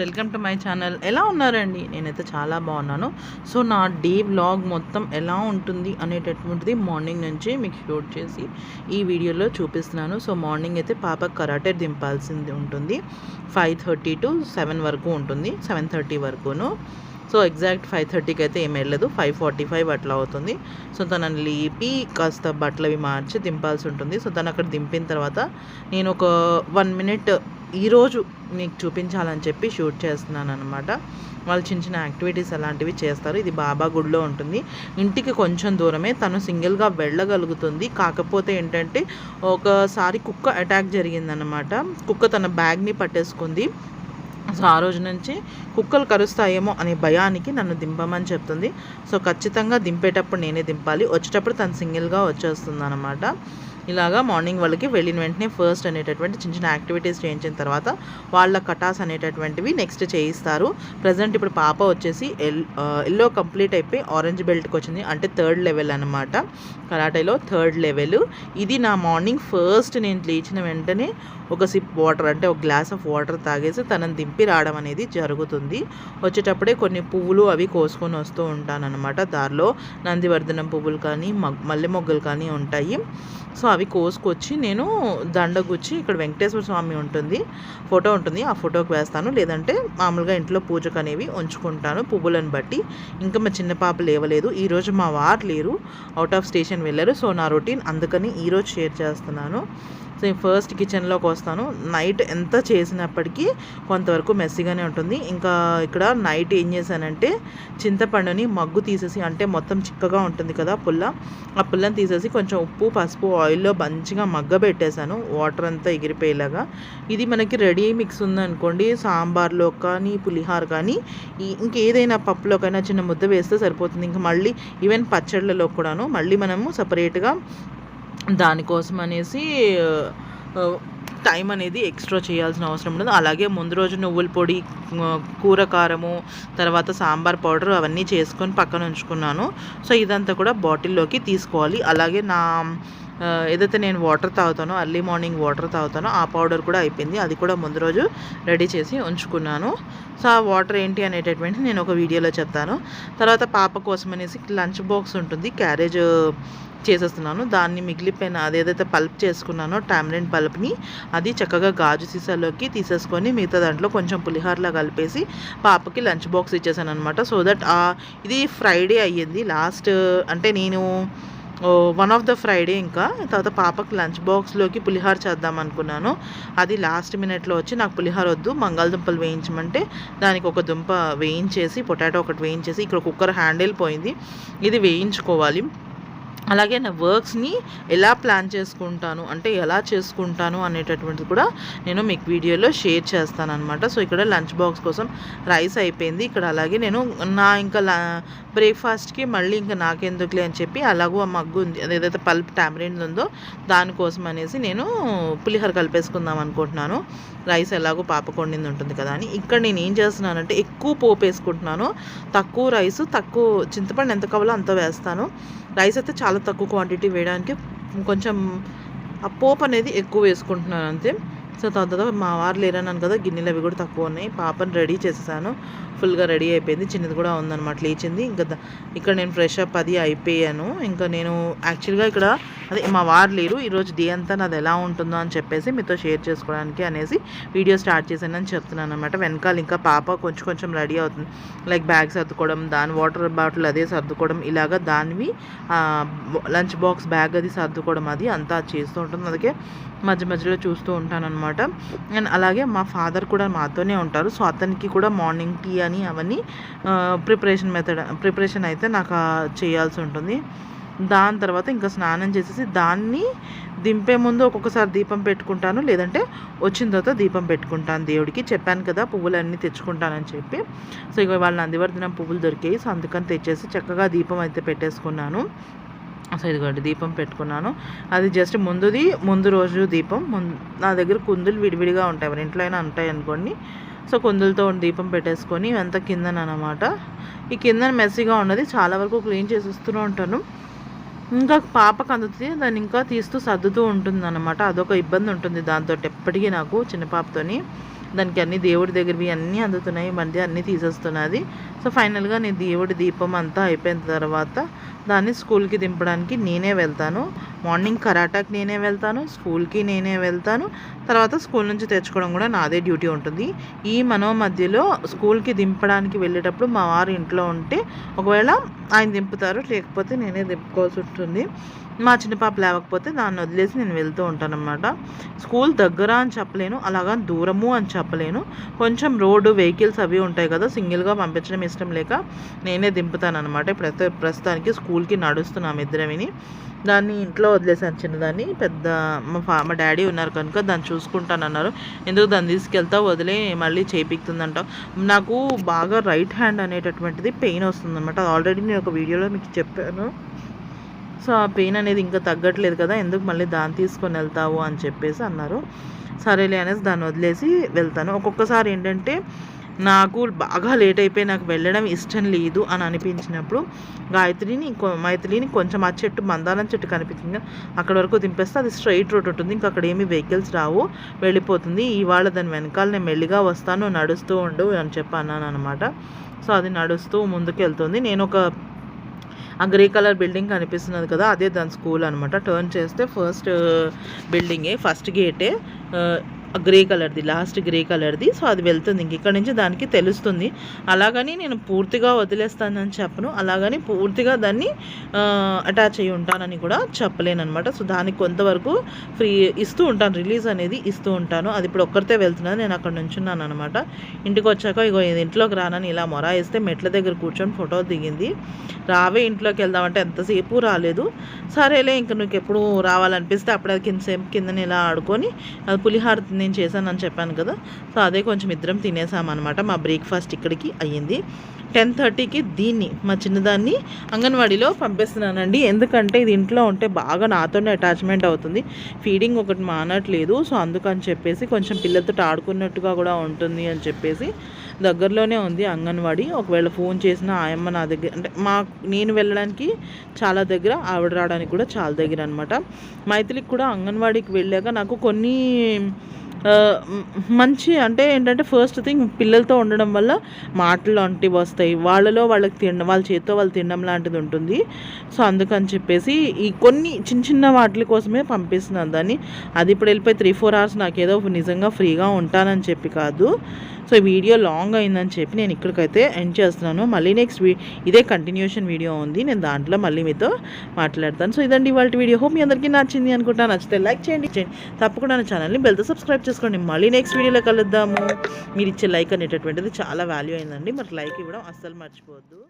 Welcome to my channel. ఎలా ఉన్నారండి? నేనైతే చాలా బాగున్నాను. సో నా డే వ్లాగ్ మొత్తం ఎలా ఉంటుంది అనేటటువంటిది మార్నింగ్ నుంచి మీకు షూట్ చేసి ఈ వీడియోలో చూపిస్తున్నాను. సో మార్నింగ్ అయితే పాప కరాటే దింపాల్సింది ఉంటుంది. ఫైవ్ థర్టీ టు సెవెన్ వరకు ఉంటుంది. సెవెన్ థర్టీ వరకును. సో ఎగ్జాక్ట్ ఫైవ్ థర్టీకి అయితే ఏం వెళ్ళదు. ఫైవ్ ఫార్టీ ఫైవ్ అట్లా అవుతుంది. సో తనని లేపి కాస్త బట్టలు అవి మార్చి దింపాల్సి ఉంటుంది. సో తను అక్కడ దింపిన తర్వాత నేను ఒక వన్ మినిట్ ఈరోజు నీకు చూపించాలని చెప్పి షూట్ చేస్తున్నాను అనమాట వాళ్ళు చిన్న చిన్న యాక్టివిటీస్ అలాంటివి చేస్తారు. ఇది బాబా గుడిలో ఉంటుంది. ఇంటికి కొంచెం దూరమే. తను సింగిల్గా వెళ్ళగలుగుతుంది. కాకపోతే ఏంటంటే ఒకసారి కుక్క అటాక్ జరిగిందనమాట కుక్క తన బ్యాగ్ని పట్టేసుకుంది. సో ఆ రోజు నుంచి కుక్కలు కరుస్తాయేమో అనే భయానికి నన్ను దింపమని చెప్తుంది. సో ఖచ్చితంగా దింపేటప్పుడు నేనే దింపాలి. వచ్చేటప్పుడు తను సింగిల్గా వచ్చేస్తుంది అనమాట ఇలాగా మార్నింగ్ వాళ్ళకి వెళ్ళిన వెంటనే ఫస్ట్ అనేటటువంటి చిన్న చిన్న యాక్టివిటీస్ చేయించిన తర్వాత వాళ్ళ కటాస్ అనేటటువంటివి నెక్స్ట్ చేయిస్తారు. ప్రజెంట్ ఇప్పుడు పాప వచ్చేసి ఎల్ ఎల్లో కంప్లీట్ అయిపోయి ఆరెంజ్ బెల్ట్కి వచ్చింది. అంటే థర్డ్ లెవెల్ అనమాట కరాటేలో థర్డ్ లెవెల్. ఇది నా మార్నింగ్ ఫస్ట్ నేను లేచిన వెంటనే ఒక సిప్ వాటర్ అంటే ఒక గ్లాస్ ఆఫ్ వాటర్ తాగేసి తనని దింపి రావడం అనేది జరుగుతుంది. వచ్చేటప్పుడే కొన్ని పువ్వులు అవి కోసుకొని వస్తూ ఉంటానన్నమాట దారిలో. నందివర్ధనం పువ్వులు కానీ మల్లె మొగ్గలు కానీ ఉంటాయి. సో అవి కోసుకొచ్చి నేను దండగుచ్చి ఇక్కడ వెంకటేశ్వర స్వామి ఉంటుంది. ఫోటో ఉంటుంది. ఆ ఫోటోకి వేస్తాను. లేదంటే మామూలుగా ఇంట్లో పూజకు అనేవి ఉంచుకుంటాను పువ్వులను బట్టి. ఇంకా మా చిన్న పాప లేవలేదు. ఈరోజు మా వారు లేరు. అవుట్ ఆఫ్ స్టేషన్ వెళ్ళారు. సో నా రొటీన్ అందుకని ఈరోజు షేర్ చేస్తున్నాను. సో నేను ఫస్ట్ కిచెన్లోకి వస్తాను. నైట్ ఎంత చేసినప్పటికీ కొంతవరకు మెస్సీగానే ఉంటుంది. ఇంకా ఇక్కడ నైట్ ఏం చేశానంటే చింతపండుని మగ్గు తీసేసి అంటే మొత్తం చిక్కగా ఉంటుంది కదా పుల్ల ఆ పుల్లని తీసేసి కొంచెం ఉప్పు పసుపు ఆయిల్లో మంచిగా మగ్గ పెట్టేశాను వాటర్ అంతా ఎగిరిపోయేలాగా. ఇది మనకి రెడీ మిక్స్ ఉందనుకోండి. సాంబార్లో కానీ పులిహార కానీ ఇంకేదైనా పప్పులోకైనా చిన్న ముద్ద వేస్తే సరిపోతుంది. ఇంకా మళ్ళీ ఈవెన్ పచ్చళ్ళలో కూడాను. మళ్ళీ మనము సపరేట్గా దానికోసం అనేసి టైం అనేది ఎక్స్ట్రా చేయాల్సిన అవసరం ఉండదు. అలాగే ముందు రోజు నువ్వుల పొడి కూర కారము తర్వాత సాంబార్ పౌడర్ అవన్నీ చేసుకొని పక్కన ఉంచుకున్నాను. సో ఇదంతా కూడా బాటిల్లోకి తీసుకోవాలి. అలాగే నా ఏదైతే నేను వాటర్ తాగుతానో అర్లీ మార్నింగ్ వాటర్ తాగుతానో ఆ పౌడర్ కూడా అయిపోయింది. అది కూడా ముందు రోజు రెడీ చేసి ఉంచుకున్నాను. సో ఆ వాటర్ ఏంటి అనేటటువంటి నేను ఒక వీడియోలో చెప్తాను. తర్వాత పాప కోసం అనేసి లంచ్ బాక్స్ ఉంటుంది. క్యారేజ్ చేసేస్తున్నాను. దాన్ని మిగిలిపోయిన అదేదైతే పల్ప్ చేసుకున్నానో టామరిన్ పల్ప్ని అది చక్కగా గాజు సీసాలోకి తీసేసుకొని మిగతా దాంట్లో కొంచెం పులిహారలా కలిపేసి పాపకి లంచ్ బాక్స్ ఇచ్చేసాను అనమాట సో దట్ ఇది ఫ్రైడే అయ్యింది. లాస్ట్ అంటే నేను వన్ ఆఫ్ ద ఫ్రైడే ఇంకా. తర్వాత పాపకి లంచ్ బాక్స్లోకి పులిహార చేద్దాం అనుకున్నాను అది లాస్ట్ మినిట్లో వచ్చి నాకు పులిహార వద్దు మంగాళదుంపలు వేయించమంటే దానికి ఒక దుంప వేయించేసి పొటాటో ఒకటి వేయించేసి ఇక్కడ కుక్కర్ హ్యాండిల్ పోయింది. ఇది వేయించుకోవాలి. అలాగే నా వర్క్స్ని ఎలా ప్లాన్ చేసుకుంటాను అంటే ఎలా చేసుకుంటాను అనేటటువంటిది కూడా నేను మీకు వీడియోలో షేర్ చేస్తాను అనమాట సో ఇక్కడ లంచ్ బాక్స్ కోసం రైస్ అయిపోయింది. ఇక్కడ అలాగే నేను నా ఇంకా బ్రేక్ఫాస్ట్కి మళ్ళీ ఇంకా నాకెందుకులే అని చెప్పి అలాగూ మగ్గు ఉంది ఏదైతే పల్ప్ టామరిన్ ఉందో దానికోసం అనేసి నేను పులిహోర కలిపేసుకుందాం అనుకుంటున్నాను. రైస్ ఎలాగో పాప కొండింది ఉంటుంది కదా అని. ఇక్కడ నేను ఏం చేస్తున్నానంటే ఎక్కువ పోపు వేసుకుంటున్నాను. తక్కువ రైస్ తక్కువ చింతపండు ఎంత కావాలో అంత వేస్తాను. రైస్ అయితే చాలా తక్కువ క్వాంటిటీ వేయడానికి కొంచెం ఆ పోపు అనేది ఎక్కువ వేసుకుంటున్నాను అంతే. సో తర్వాత మా వారు లేరన్నాను కదా గిన్నెలు అవి కూడా తక్కువ ఉన్నాయి. పాపని రెడీ చేసేసాను. ఫుల్గా రెడీ అయిపోయింది. చిన్నది కూడా ఉందన్నమాట లేచింది. ఇంకా ఇక్కడ నేను ఫ్రెష్ అప్ అది అయిపోయాను. ఇంకా నేను యాక్చువల్గా ఇక్కడ అదే మా వారు లేరు. ఈరోజు డే అంతా నాది ఎలా ఉంటుందో అని చెప్పేసి మీతో షేర్ చేసుకోవడానికి అనేసి వీడియో స్టార్ట్ చేశానని చెప్తున్నాను అనమాట వెనకాల ఇంకా పాప కొంచెం కొంచెం రెడీ అవుతుంది. లైక్ బ్యాగ్ సర్దుకోవడం దాని వాటర్ బాటిల్ అదే సర్దుకోవడం ఇలాగా దానివి లంచ్ బాక్స్ బ్యాగ్ అది సర్దుకోవడం అది అంతా చేస్తూ ఉంటుంది అందుకే మధ్య మధ్యలో చూస్తూ ఉంటాను అనమాట అండ్ అలాగే మా ఫాదర్ కూడా మాతోనే ఉంటారు. సో అతనికి కూడా మార్నింగ్ టీ అని అవన్నీ ప్రిపరేషన్ మెథడ్ ప్రిపరేషన్ అయితే నాకు చేయాల్సి ఉంటుంది. దాని తర్వాత ఇంకా స్నానం చేసేసి దాన్ని దింపే ముందు ఒక్కొక్కసారి దీపం పెట్టుకుంటాను. లేదంటే వచ్చిన తర్వాత దీపం పెట్టుకుంటాను దేవుడికి. చెప్పాను కదా పువ్వులన్నీ తెచ్చుకుంటానని చెప్పి. సో ఇక వాళ్ళ నందివర్ధనం పువ్వులు దొరికాయి. సో అందుకని తెచ్చేసి చక్కగా దీపం అయితే పెట్టేసుకున్నాను. సో ఇదిగోండి దీపం పెట్టుకున్నాను. అది జస్ట్ ముందుది ముందు రోజు దీపం. నా దగ్గర కుందులు విడివిడిగా ఉంటాయి. ఎవరి ఇంట్లో అయినా ఉంటాయి అనుకోండి. సో కుందులతో దీపం పెట్టేసుకొని అంత కిందన అనమాట ఈ కిందన మెస్సీగా ఉన్నది. చాలా వరకు క్లీన్ చేసి వస్తూనే ఉంటాను. ఇంకా పాపకు అందుతుంది. దాన్ని ఇంకా తీస్తూ సర్దుతూ ఉంటుంది అనమాట అదొక ఇబ్బంది ఉంటుంది దాంతో ఎప్పటికీ నాకు చిన్న పాపతోని. దానికి అన్ని దేవుడి దగ్గరవి అన్నీ అందుతున్నాయి మధ్య అన్నీ తీసేస్తున్నది. సో ఫైనల్గా నేను దేవుడి దీపం అంతా అయిపోయిన తర్వాత దాన్ని స్కూల్కి దింపడానికి నేనే వెళ్తాను. మార్నింగ్ కరాటాకి నేనే వెళ్తాను స్కూల్కి నేనే వెళ్తాను. తర్వాత స్కూల్ నుంచి తెచ్చుకోవడం కూడా నాదే డ్యూటీ ఉంటుంది. ఈ మనో మధ్యలో స్కూల్కి దింపడానికి వెళ్ళేటప్పుడు మా వారు ఇంట్లో ఉంటే ఒకవేళ ఆయన దింపుతారు లేకపోతే నేనే దింపుకోవాల్సి ఉంటుంది. మా చిన్న పాప లేవకపోతే దాన్ని వదిలేసి నేను వెళ్తూ ఉంటాను అనమాట స్కూల్ దగ్గర అని చెప్పలేను అలాగా దూరము అని చెప్పలేను. కొంచెం రోడ్డు వెహికల్స్ అవి ఉంటాయి కదా సింగిల్గా పంపించడం ఇష్టం లేక నేనే దింపుతాను అనమాట ఇప్పుడైతే ప్రస్తుతానికి స్కూల్కి నడుస్తున్నాం ఇద్దరమిని. దాన్ని ఇంట్లో వదిలేసాను చిన్నదాన్ని. పెద్ద మా ఫా మా డాడీ ఉన్నారు కనుక దాన్ని చూసుకుంటానన్నారు. ఎందుకు దాన్ని తీసుకెళ్తా వదిలే మళ్ళీ చేపిస్తుందంట నాకు బాగా రైట్ హ్యాండ్ అనేటటువంటిది పెయిన్ వస్తుందన్నమాట. అది ఆల్రెడీ నేను ఒక వీడియోలో మీకు చెప్పాను. సో ఆ పెయిన్ అనేది ఇంకా తగ్గట్లేదు కదా ఎందుకు మళ్ళీ దాన్ని తీసుకొని వెళ్తావు అని చెప్పేసి అన్నారు. సరేలే అనేసి దాన్ని వదిలేసి వెళ్తాను. ఒక్కొక్కసారి ఏంటంటే నాకు బాగా లేట్ అయిపోయి నాకు వెళ్ళడం ఇష్టం లేదు అని అనిపించినప్పుడు గాయత్రిని మైత్రిని కొంచెం ఆ చెట్టు మందారం చెట్టు కనిపించింది అక్కడ వరకు దింపేస్తే అది స్ట్రైట్ రోడ్ ఉంటుంది. ఇంకా అక్కడ ఏమి వెహికల్స్ రావు వెళ్ళిపోతుంది. ఇవాళ దాని వెనకాల నేను మెల్లిగా వస్తాను నడుస్తూ ఉండు అని చెప్పి అన్నాను అనమాట సో అది నడుస్తూ ముందుకు వెళ్తుంది. నేను ఒక ఆ గ్రే కలర్ బిల్డింగ్ కనిపిస్తున్నది కదా అదే దాని స్కూల్ అనమాట టర్న్ చేస్తే ఫస్ట్ బిల్డింగే ఫస్ట్ గేటే గ్రే కలర్ది లాస్ట్ గ్రే కలర్ది. సో అది వెళ్తుంది. ఇంక ఇక్కడ నుంచి దానికి తెలుస్తుంది. అలాగని నేను పూర్తిగా వదిలేస్తానని చెప్పను. అలాగని పూర్తిగా దాన్ని అటాచ్ అయ్యి ఉంటానని కూడా చెప్పలేను అనమాట సో దానికి కొంతవరకు ఫ్రీ ఇస్తూ ఉంటాను. రిలీజ్ అనేది ఇస్తూ ఉంటాను. అది ఇప్పుడు ఒక్కరితే వెళ్తున్నది. నేను అక్కడ నుంచున్నాను అనమాట ఇంటికి వచ్చాక ఇగో ఇంట్లోకి రానని ఇలా మొరా వేస్తే మెట్ల దగ్గర కూర్చొని ఫోటో దిగింది. రావే ఇంట్లోకి వెళ్దామంటే ఎంతసేపు రాలేదు. సరేలే ఇంక నీకు ఎప్పుడు రావాలనిపిస్తే అప్పుడు అది కింద సేపు కిందని ఇలా ఆడుకొని అది పులిహార నేను చేశానని చెప్పాను కదా. సో అదే కొంచెం ఇద్దరం తినేసామన్నమాట. మా బ్రేక్ఫాస్ట్ ఇక్కడికి అయ్యింది. టెన్ థర్టీకి దీన్ని మా చిన్నదాన్ని అంగన్వాడీలో పంపిస్తున్నానండి. ఎందుకంటే ఇది ఇంట్లో ఉంటే బాగా నాతోనే అటాచ్మెంట్ అవుతుంది. ఫీడింగ్ ఒకటి మానట్లేదు. సో అందుకని చెప్పేసి కొంచెం పిల్లలతో ఆడుకున్నట్టుగా కూడా ఉంటుంది అని చెప్పేసి దగ్గరలోనే ఉంది అంగన్వాడీ. ఒకవేళ ఫోన్ చేసిన ఆయమ్మ నా దగ్గర అంటే మా నేను వెళ్ళడానికి చాలా దగ్గర ఆవిడ రావడానికి కూడా చాలా దగ్గర అనమాట మైథిలికి కూడా అంగన్వాడీకి వెళ్ళాక నాకు కొన్ని మంచి అంటే ఏంటంటే ఫస్ట్ థింగ్ పిల్లలతో ఉండడం వల్ల మాటలు లాంటివి వస్తాయి వాళ్ళలో వాళ్ళకి తినడం వాళ్ళ చేతితో వాళ్ళు తినడం లాంటిది ఉంటుంది. సో అందుకని చెప్పేసి ఈ కొన్ని చిన్న చిన్న వాటి కోసమే పంపిస్తున్నాను దాన్ని. అది ఇప్పుడు వెళ్ళిపోయి త్రీ ఫోర్ అవర్స్ నాకేదో నిజంగా ఫ్రీగా ఉంటానని చెప్పి కాదు. సో వీడియో లాంగ్ అయిందని చెప్పి నేను ఇక్కడికైతే ఎండ్ చేస్తున్నాను. మళ్ళీ నెక్స్ట్ ఇదే కంటిన్యూషన్ వీడియో ఉంది. నేను దాంట్లో మళ్ళీ మీతో మాట్లాడతాను. సో ఇదండి ఇవాళ వీడియో. హోప్ మీ అందరికీ నచ్చింది అనుకుంటా. నచ్చితే లైక్ చేయండి చేయండి. తప్పకుండా నా ఛానల్ని బెల్తో సబ్స్క్రైబ్ చేసుకోండి. మళ్ళీ నెక్స్ట్ వీడియోలో కలుద్దాము. మీరు ఇచ్చే లైక్ అనేటటువంటిది చాలా వాల్యూ అయిందండి. మరి లైక్ ఇవ్వడం అస్సలు మర్చిపోవద్దు.